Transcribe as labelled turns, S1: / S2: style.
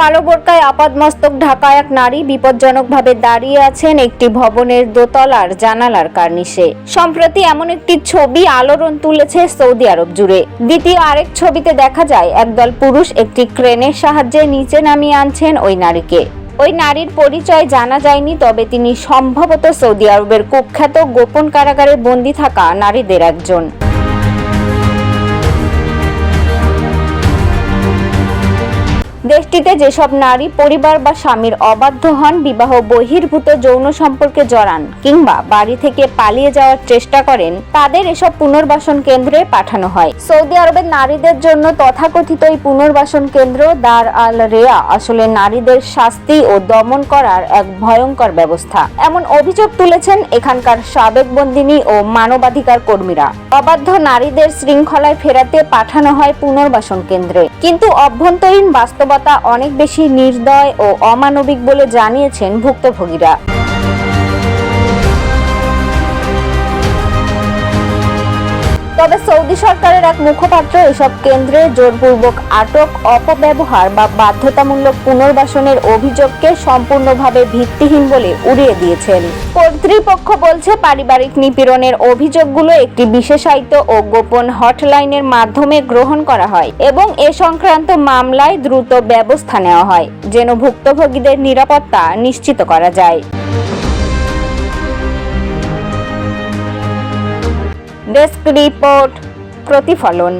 S1: কালো বোরকায় আপাদমস্তক ঢাকা এক নারী বিপজ্জনকভাবে দাঁড়িয়ে আছেন একটি ভবনের দোতলার জানালার কার্নিশে। সম্প্রতি এমন একটি ছবি আলোড়ন তুলেছে সৌদি আরব জুড়ে। দ্বিতীয় আরেক ছবিতে দেখা যায়, একদল পুরুষ একটি ক্রেনের সাহায্যে নিচে নামিয়ে আনছেন ওই নারীকে। ওই নারীর পরিচয় জানা যায়নি, তবে তিনি সম্ভবত সৌদি আরবের কুখ্যাত গোপন কারাগারে বন্দী থাকা নারীদের একজন। দেশটিতে যেসব নারী, পরিবার বা স্বামীর অবাধ্য হন, বিবাহ বহির্ভূত যৌন সম্পর্কে জড়ান কিংবা বাড়ি থেকে পালিয়ে যাওয়ার চেষ্টা করেন, তাদের এসব পুনর্বাসন কেন্দ্রে পাঠানো হয়। সৌদি আরবের নারীদের জন্য তথাকথিত এই পুনর্বাসন কেন্দ্র দার আল রেয়া আসলে নারীদের শাস্তি ও দমন করার এক ভয়ঙ্কর ব্যবস্থা। এমন অভিযোগ তুলেছেন এখানকার সাবেক বন্দিনী ও মানবাধিকার কর্মীরা। অবাধ্য নারীদের শৃঙ্খলায় ফেরাতে পাঠানো হয় পুনর্বাসন কেন্দ্রে। কিন্তু অভ্যন্তরীণ বাস্তবতা অনেক বেশি নির্দয় ও অমানবিক বলে জানিয়েছেন ভুক্তভোগীরা। তবে সৌদি সরকারের এক মুখপাত্র এসব কেন্দ্রে জোরপূর্বক আটক, অপব্যবহার বা বাধ্যতামূলক পুনর্বাসনের অভিযোগকে সম্পূর্ণভাবে ভিত্তিহীন বলে উড়িয়ে দিয়েছেন। কর্তৃপক্ষ বলছে, পারিবারিক নিপীড়নের অভিযোগগুলো একটি বিশেষায়িত ও গোপন হটলাইনের মাধ্যমে গ্রহণ করা হয় এবং এ সংক্রান্ত মামলায় দ্রুত ব্যবস্থা নেওয়া হয়, যেন ভুক্তভোগীদের নিরাপত্তা নিশ্চিত করা যায়। ডেস্ক রিপোর্ট প্রতিফলন।